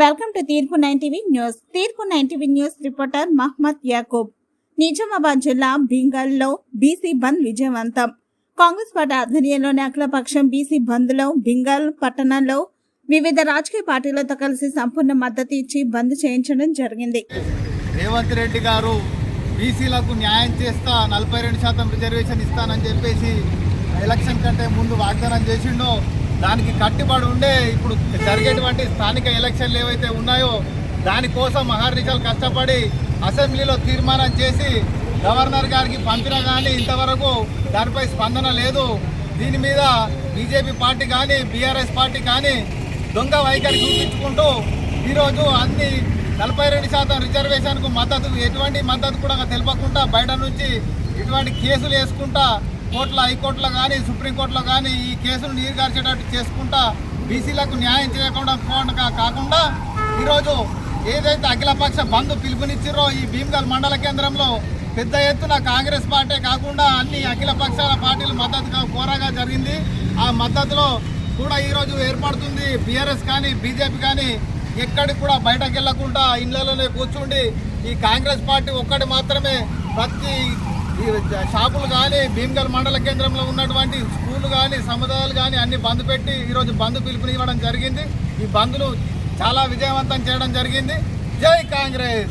Welcome to Theerpu nine TV news. Theerpu nine TV news reporter Mohammed Yakub. Nizamabad జిల్లా భింగల్లో BC బంద్ విజయవంతం. Congress party ఆధ్వర్యంలోని అఖిలపక్షం BC బంద్లో భింగల్ పట్టణంలో వివిధ రాజకీయ పార్టీలతో కలిసి సంపూర్ణ మద్దతు ఇచ్చి బంద్ చేయించడం జరిగింది. రేవంత్ రెడ్డి గారు బీసీలకు న్యాయం చేస్తా నలభై రెండు శాతం రిజర్వేషన్ ఇస్తానని చెప్పేసి ఎలక్షన్ కంటే ముందు వాగ్దానం చేసిండో దానికి కట్టుబడి ఉండే ఇప్పుడు జరిగేటువంటి స్థానిక ఎలక్షన్లు ఏవైతే ఉన్నాయో దానికోసం మహార్నిశలు కష్టపడి అసెంబ్లీలో తీర్మానం చేసి గవర్నర్ గారికి పంపినా కానీ ఇంతవరకు దానిపై స్పందన లేదు. దీని మీద బీజేపీ పార్టీ కానీ బీఆర్ఎస్ పార్టీ కానీ దొంగ వైఖరి చూపించుకుంటూ ఈరోజు అన్ని నలభై రెండు శాతం రిజర్వేషన్కు మద్దతు ఎటువంటి మద్దతు కూడా తెలపకుండా బయట నుంచి ఇటువంటి కేసులు వేసుకుంటా కోర్టులో హైకోర్టులో కానీ సుప్రీంకోర్టులో కానీ ఈ కేసులు నీరుగార్చేటట్టు చేసుకుంటా బీసీలకు న్యాయం చేయకుండా కాకుండా ఈరోజు ఏదైతే అఖిలపక్ష బంధు పిలుపునిచ్చిరో ఈ భీమ్గల్ మండల కేంద్రంలో పెద్ద ఎత్తున కాంగ్రెస్ పార్టీ కాకుండా అన్ని అఖిల పక్షాల పార్టీలు మద్దతుగా కోరగా జరిగింది. ఆ మద్దతులో కూడా ఈరోజు ఏర్పడుతుంది బీఆర్ఎస్ కానీ బీజేపీ కానీ ఎక్కడికి కూడా బయటకు వెళ్ళకుండా ఇళ్ళలోనే కూర్చుండి ఈ కాంగ్రెస్ పార్టీ ఒక్కటి మాత్రమే ప్రతి ఈ షాపులు కానీ భీమ్గల్ మండల కేంద్రంలో ఉన్నటువంటి స్కూళ్ళు కానీ సముదాయాలు కానీ అన్ని బంద్ పెట్టి ఈరోజు బంద్ పిలుపునివ్వడం జరిగింది. ఈ బంద్ను చాలా విజయవంతం చేయడం జరిగింది. జై కాంగ్రెస్!